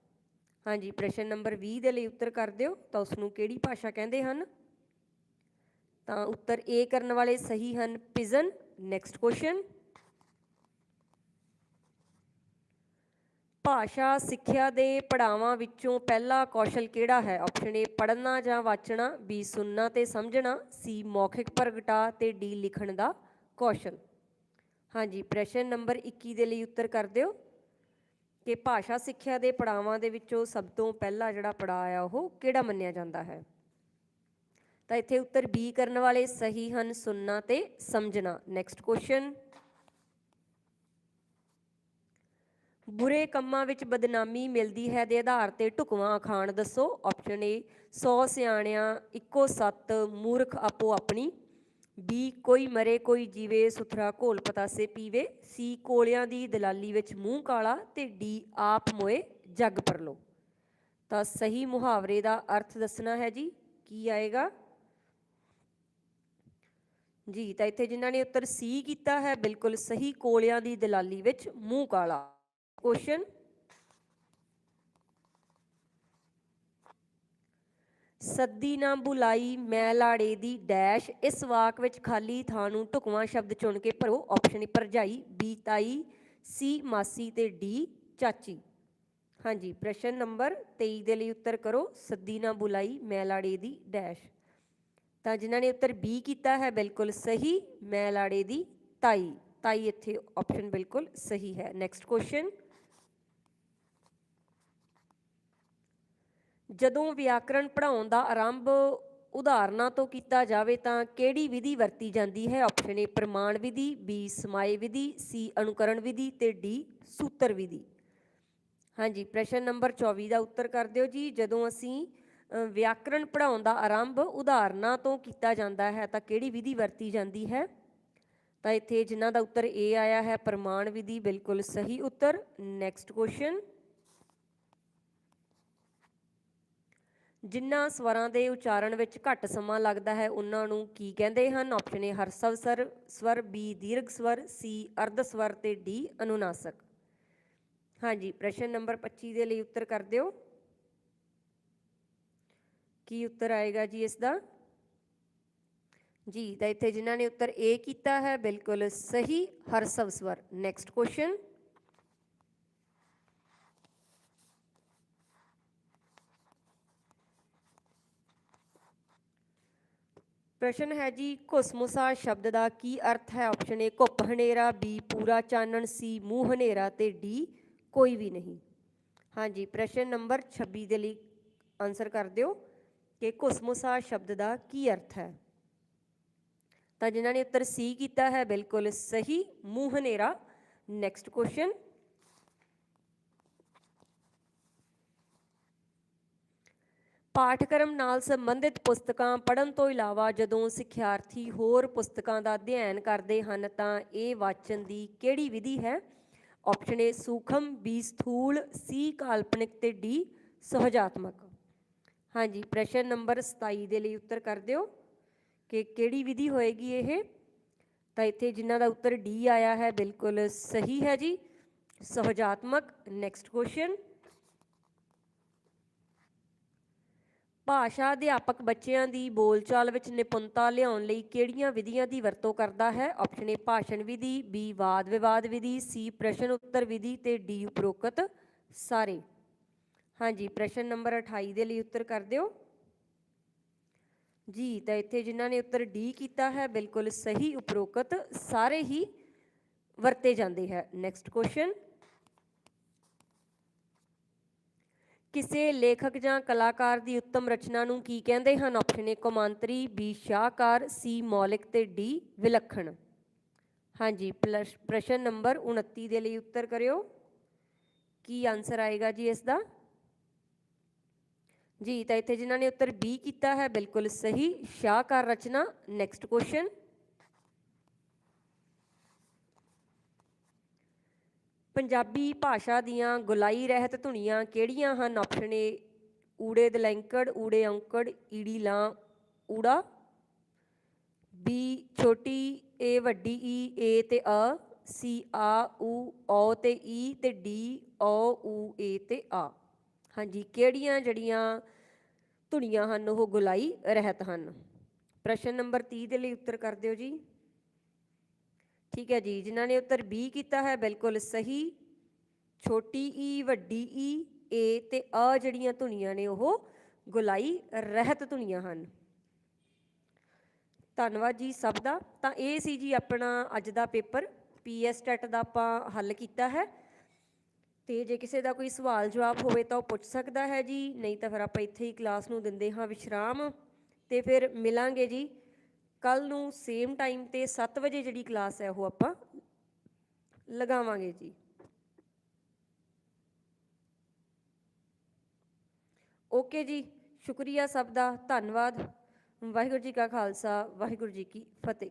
ਹਾਂਜੀ, ਪ੍ਰਸ਼ਨ ਨੰਬਰ 20 ਦੇ ਲਈ ਉੱਤਰ ਕਰ ਦਿਓ, ਤਾਂ ਉਸ ਨੂੰ ਕਿਹੜੀ ਭਾਸ਼ਾ ਕਹਿੰਦੇ ਹਨ? ਤਾਂ ਉੱਤਰ ਏ ਕਰਨ ਵਾਲੇ ਸਹੀ ਹਨ ਪਿਜਨ ਨੈਕਸਟ ਕੁਐਸਚਨ ਭਾਸ਼ਾ, ਸਿੱਖਿਆ ਦੇ ਪੜਾਵਾਂ ਵਿੱਚੋਂ ਪਹਿਲਾ ਕੌਸ਼ਲ ਕਿਹੜਾ ਹੈ? ਆਪਸ਼ਨ ਏ ਪੜ੍ਹਨਾ ਜਾਂ ਵਾਚਣਾ ਬੀ ਸੁਣਨਾ ਤੇ ਸਮਝਣਾ ਸੀ ਮੌਖਿਕ ਪ੍ਰਗਟਾ ਤੇ ਡੀ ਲਿਖਣ ਦਾ ਕੌਸ਼ਲ। ਹਾਂਜੀ, ਪ੍ਰਸ਼ਨ ਨੰਬਰ 21 ਦੇ ਲਈ ਉੱਤਰ ਕਰ ਦਿਓ। ਕਿ ਭਾਸ਼ਾ, ਸਿੱਖਿਆ ਦੇ ਪੜਾਵਾਂ ਦੇ ਵਿੱਚੋਂ ਸਭ ਤੋਂ ਪਹਿਲਾ ਜਿਹੜਾ ਪੜਾਅ ਆ ਉਹ ਕਿਹੜਾ ਮੰਨਿਆ ਜਾਂਦਾ ਹੈ? ਤਾਂ ਇੱਥੇ ਉੱਤਰ ਬੀ ਕਰਨ ਵਾਲੇ ਸਹੀ ਹਨ, ਸੁਣਨਾ ਤੇ ਸਮਝਣਾ। ਨੈਕਸਟ ਕੁਐਸਚਨ ਬੁਰੇ ਕੰਮਾਂ ਵਿੱਚ ਬਦਨਾਮੀ ਮਿਲਦੀ ਹੈ ਦੇ ਆਧਾਰ ਤੇ ਢੁਕਵਾਂ ਅਖਾਣ ਦੱਸੋ। ਆਪਸ਼ਨ ਏ 100 ਸਿਆਣਿਆਂ, ਇੱਕੋ ਸੱਤ ਮੂਰਖ ਆਪੋ ਆਪਣੀ। ਬੀ ਕੋਈ ਮਰੇ ਕੋਈ ਜੀਵੇ, ਸੁਥਰਾ ਘੋਲ ਪਤਾਸੇ ਪੀਵੇ। ਸੀ ਕੋਲਿਆਂ ਦੀ ਦਲਾਲੀ ਵਿੱਚ ਮੂੰਹ ਕਾਲਾ ਤੇ ਡੀ ਆਪ ਮੋਏ ਜੱਗ ਪਰਲੋ। ਤਾਂ ਸਹੀ ਮੁਹਾਵਰੇ ਦਾ ਅਰਥ ਦੱਸਣਾ ਹੈ ਜੀ, ਕੀ ਆਏਗਾ? ਜੀ, ਤਾਂ ਇੱਥੇ ਜਿਨ੍ਹਾਂ ਨੇ ਉੱਤਰ ਸੀ ਕੀਤਾ ਹੈ, ਬਿਲਕੁਲ ਸਹੀ ਕੋਲਿਆਂ ਦੀ ਦਲਾਲੀ ਵਿੱਚ ਮੂੰਹ ਕਾਲਾ। ਕੁਐਸਚਨ ਸੱਦੀ ਨਾ ਬੁਲਾਈ ਮੈਂ ਲਾੜੇ ਦੀ ਡੈਸ਼। ਇਸ ਵਾਕ ਵਿੱਚ ਖਾਲੀ ਥਾਂ ਨੂੰ ਢੁਕਵਾਂ ਸ਼ਬਦ ਚੁਣ ਕੇ ਭਰੋ। ਆਪਸ਼ਨ ਏ ਭਰਜਾਈ ਬੀ ਤਾਈ ਸੀ ਮਾਸੀ ਤੇ ਡੀ ਚਾਚੀ। ਹਾਂਜੀ, ਪ੍ਰਸ਼ਨ ਨੰਬਰ 23 ਦੇ ਲਈ ਉੱਤਰ ਕਰੋ। ਸੱਦੀ ਨਾ ਬੁਲਾਈ ਮੈਂ ਲਾੜੇ ਦੀ ਡੈਸ਼। ਤਾਂ ਜਿਨ੍ਹਾਂ ਨੇ ਉੱਤਰ ਬੀ ਕੀਤਾ ਹੈ, ਬਿਲਕੁਲ ਸਹੀ। ਮੈਂ ਲਾੜੇ ਦੀ ਤਾਈ। ਤਾਈ ਇੱਥੇ ਆਪਸ਼ਨ ਬਿਲਕੁਲ ਸਹੀ ਹੈ। ਨੈਕਸਟ ਕੁਐਸਚਨ ਜਦੋਂ ਵਿਆਕਰਣ ਪੜ੍ਹਾਉਣ ਦਾ ਆਰੰਭ ਉਦਾਹਰਨਾਂ ਤੋਂ ਕੀਤਾ ਜਾਵੇ ਤਾਂ ਕਿਹੜੀ ਵਿਧੀ ਵਰਤੀ ਜਾਂਦੀ ਹੈ? ਆਪਸ਼ਨ ਏ ਪ੍ਰਮਾਣ ਵਿਧੀ ਬੀ ਸਮਾਏ ਵਿਧੀ ਸੀ ਅਨੁਕਰਣ ਵਿਧੀ ਤੇ ਡੀ ਸੂਤਰ ਵਿਧੀ। ਹਾਂਜੀ ਪ੍ਰਸ਼ਨ ਨੰਬਰ 24 ਦਾ ਉੱਤਰ ਕਰ ਦਿਓ ਜੀ। ਜਦੋਂ ਅਸੀਂ ਅ, ਵਿਆਕਰਣ ਪੜ੍ਹਾਉਣ ਦਾ ਆਰੰਭ ਉਦਾਹਰਨਾਂ ਤੋਂ ਕੀਤਾ ਜਾਂਦਾ ਹੈ ਤਾਂ ਕਿਹੜੀ ਵਿਧੀ ਵਰਤੀ ਜਾਂਦੀ ਹੈ? ਤਾਂ ਇੱਥੇ ਜਿਨ੍ਹਾਂ ਦਾ ਉੱਤਰ ਏ ਆਇਆ ਹੈ ਪ੍ਰਮਾਣ ਵਿਧੀ ਬਿਲਕੁਲ ਸਹੀ ਉੱਤਰ। ਨੈਕਸਟ ਕੁਐਸਚਨ ਜਿਨ੍ਹਾਂ ਸਵਰਾਂ ਦੇ ਉਚਾਰਨ ਵਿੱਚ ਘੱਟ ਸਮਾਂ ਲੱਗਦਾ ਹੈ, ਉਹਨਾਂ ਨੂੰ ਕੀ ਕਹਿੰਦੇ ਹਨ? ਆਪਸ਼ਨ ਏ ਹਰਸਵ ਸਰ, ਸਵਰ ਬੀ ਦੀਰਘ ਸਵਰ ਸੀ ਅਰਧ ਸਵਰ ਤੇ ਡੀ ਅਨੁਨਾਸਕ। ਹਾਂਜੀ, ਪ੍ਰਸ਼ਨ ਨੰਬਰ 25 ਦੇ ਲਈ ਉੱਤਰ ਕਰ ਦਿਓ। ਕੀ ਉੱਤਰ ਆਏਗਾ ਜੀ ਇਸ ਦਾ? ਜੀ, ਤਾਂ ਇੱਥੇ ਜਿਨ੍ਹਾਂ ਨੇ ਉੱਤਰ ਏ ਕੀਤਾ ਹੈ, ਬਿਲਕੁਲ ਸਹੀ, ਹਰਸਵ ਸਵਰ। ਨੈਕਸਟ ਕੁਐਸਚਨ ਪ੍ਰਸ਼ਨ ਹੈ ਜੀ, ਘੁਸਮੁਸਾ ਸ਼ਬਦ ਦਾ ਕੀ ਅਰਥ ਹੈ? ਆਪਸ਼ਨ ਏ ਘੁੱਪ ਹਨੇਰਾ ਬੀ ਪੂਰਾ ਚਾਨਣ ਸੀ ਮੂੰਹ ਹਨੇਰਾ ਤੇ ਡੀ ਕੋਈ ਵੀ ਨਹੀਂ। ਹਾਂਜੀ, ਪ੍ਰਸ਼ਨ ਨੰਬਰ 26 ਦੇ ਲਈ ਆਨਸਰ ਕਰ ਦਿਓ ਕਿ ਘੁਸਮੁਸਾ ਸ਼ਬਦ ਦਾ ਕੀ ਅਰਥ ਹੈ। ਤਾਂ ਜਿਨ੍ਹਾਂ ਨੇ ਉੱਤਰ ਸੀ ਕੀਤਾ ਹੈ, ਬਿਲਕੁਲ ਸਹੀ, ਮੂੰਹ ਹਨੇਰਾ। ਨੈਕਸਟ ਕੁਐਸਚਨ ਪਾਠਕ੍ਰਮ ਨਾਲ ਸੰਬੰਧਿਤ ਪੁਸਤਕਾਂ ਪੜ੍ਹਨ ਤੋਂ ਇਲਾਵਾ ਜਦੋਂ ਸਿੱਖਿਆਰਥੀ ਹੋਰ ਪੁਸਤਕਾਂ ਦਾ ਅਧਿਐਨ ਕਰਦੇ ਹਨ ਤਾਂ ਇਹ ਵਾਚਨ ਦੀ ਕਿਹੜੀ ਵਿਧੀ ਹੈ? ਆਪਸ਼ਨ ਏ ਸੂਖਮ ਬੀ ਸਥੂਲ ਸੀ ਕਾਲਪਨਿਕ ਤੇ ਡੀ ਸੁਹਜਾਤਮਕ। ਹਾਂਜੀ, ਪ੍ਰਸ਼ਨ ਨੰਬਰ 27 ਦੇ ਲਈ ਉੱਤਰ ਕਰ ਦਿਓ ਕਿ ਕਿਹੜੀ ਵਿਧੀ ਹੋਏਗੀ ਇਹ? ਤਾਂ ਇੱਥੇ ਜਿਨ੍ਹਾਂ ਦਾ ਉੱਤਰ ਡੀ ਆਇਆ ਹੈ, ਬਿਲਕੁਲ ਸਹੀ ਹੈ ਜੀ। ਸੁਹਜਾਤਮਕ ਨੈਕਸਟ ਕੁਐਸਚਨ ਭਾਸ਼ਾ ਅਧਿਆਪਕ ਬੱਚਿਆਂ ਦੀ ਬੋਲਚਾਲ ਵਿੱਚ ਨਿਪੁੰਨਤਾ ਲਿਆਉਣ ਲਈ ਕਿਹੜੀਆਂ ਵਿਧੀਆਂ ਦੀ ਵਰਤੋਂ ਕਰਦਾ ਹੈ? ਆਪਸ਼ਨ ਏ ਭਾਸ਼ਣ ਵਿਧੀ ਬੀ ਵਾਦ ਵਿਵਾਦ ਵਿਧੀ ਸੀ ਪ੍ਰਸ਼ਨ ਉੱਤਰ ਵਿਧੀ ਤੇ ਡੀ ਉਪਰੋਕਤ ਸਾਰੇ। ਹਾਂਜੀ, ਪ੍ਰਸ਼ਨ ਨੰਬਰ 28 ਦੇ ਲਈ ਉੱਤਰ ਕਰ ਦਿਓ। ਜੀ, ਤਾਂ ਇੱਥੇ ਜਿਨ੍ਹਾਂ ਨੇ ਉੱਤਰ ਡੀ ਕੀਤਾ ਹੈ, ਬਿਲਕੁਲ ਸਹੀ, ਉਪਰੋਕਤ ਸਾਰੇ ਹੀ ਵਰਤੇ ਜਾਂਦੇ ਹੈ। ਨੈਕਸਟ ਕੁਐਸਚਨ ਕਿਸੇ ਲੇਖਕ ਜਾਂ ਕਲਾਕਾਰ ਦੀ ਉੱਤਮ ਰਚਨਾ ਨੂੰ ਕੀ ਕਹਿੰਦੇ ਹਨ? ਆਪਸ਼ਨ ਏ ਕੌਮਾਂਤਰੀ ਬੀ ਸ਼ਾਹਕਾਰ ਸੀ ਮੌਲਿਕ ਤੇ ਡੀ ਵਿਲੱਖਣ। ਹਾਂਜੀ ਪਲਸ- ਪ੍ਰਸ਼ਨ ਨੰਬਰ 29 ਦੇ ਲਈ ਉੱਤਰ ਕਰਿਓ। ਕੀ ਆਨਸਰ ਆਏਗਾ ਜੀ ਇਸ ਦਾ? ਜੀ, ਤਾਂ ਇੱਥੇ ਜਿਨ੍ਹਾਂ ਨੇ ਉੱਤਰ ਬੀ ਕੀਤਾ ਹੈ, ਬਿਲਕੁਲ ਸਹੀ। ਸ਼ਾਹਕਾਰ ਰਚਨਾ ਨੈਕਸਟ ਕੁਐਸਚਨ ਪੰਜਾਬੀ ਭਾਸ਼ਾ ਦੀਆਂ ਗੁਲਾਈ ਰਹਿਤ ਧੁਨੀਆਂ ਕਿਹੜੀਆਂ ਹਨ? ਆਪਸ਼ਨ ਏ ਊੜੇ ਦਲੈਂਕੜ, ਊੜੇ ਔਂਕੜ, ਈੜੀ ਲਾਂ ਊੜਾ। ਬੀ ਛੋਟੀ ਏ ਵੱਡੀ e, ਈ ਏ ਤੇ ਅ। ਸੀ ਆ ਊ ਔ ਤੇ ਈ ਤੇ ਡੀ, ਔ, ਊ, ਏ ਤੇ ਆ। ਹਾਂਜੀ, ਕਿਹੜੀਆਂ ਜਿਹੜੀਆਂ ਧੁਨੀਆਂ ਹਨ? ਉਹ ਗੁਲਾਈ ਰਹਿਤ ਹਨ। ਪ੍ਰਸ਼ਨ ਨੰਬਰ 30 ਦੇ ਲਈ ਉੱਤਰ ਕਰ ਦਿਓ ਜੀ। ਠੀਕ ਹੈ ਜੀ, ਜਿਨ੍ਹਾਂ ਨੇ ਉੱਤਰ ਬੀ ਕੀਤਾ ਹੈ, ਬਿਲਕੁਲ ਸਹੀ। ਛੋਟੀ ਈ ਵੱਡੀ e, ਈ ਏ ਤੇ ਅ ਜਿਹੜੀਆਂ ਧੁਨੀਆਂ ਨੇ ਉਹ ਗੁਲਾਈ ਰਹਿਤ ਧੁਨੀਆਂ ਹਨ। ਧੰਨਵਾਦ ਜੀ ਸਭ ਦਾ। ਤਾਂ ਇਹ ਸੀ ਜੀ ਆਪਣਾ ਅੱਜ ਦਾ ਪੇਪਰ ਪੀਐਸ ਟੈਟ ਦਾ ਆਪਾਂ ਹੱਲ ਕੀਤਾ ਹੈ। ਤੇ ਜੇ ਕਿਸੇ ਦਾ ਕੋਈ ਸਵਾਲ ਜਵਾਬ ਹੋਵੇ ਤਾਂ ਉਹ ਪੁੱਛ ਸਕਦਾ ਹੈ ਜੀ, ਨਹੀਂ ਤਾਂ ਫਿਰ ਆਪਾਂ ਇੱਥੇ ਹੀ ਕਲਾਸ ਨੂੰ ਦਿੰਦੇ ਹਾਂ ਵਿਸ਼ਰਾਮ। ਤੇ ਫਿਰ ਮਿਲਾਂਗੇ ਜੀ। ਕੱਲ ਨੂੰ ਸੇਮ ਟਾਈਮ ਤੇ 7 ਵਜੇ ਜਿਹੜੀ ਕਲਾਸ ਹੈ ਉਹ ਆਪਾਂ ਲਗਾਵਾਂਗੇ ਜੀ। ਓਕੇ ਜੀ, ਸ਼ੁਕਰੀਆ ਸਭ ਦਾ, ਧੰਨਵਾਦ। ਵਾਹਿਗੁਰੂ ਜੀ ਕਾ ਖਾਲਸਾ, ਵਾਹਿਗੁਰੂ ਜੀ ਕੀ ਫਤਿਹ।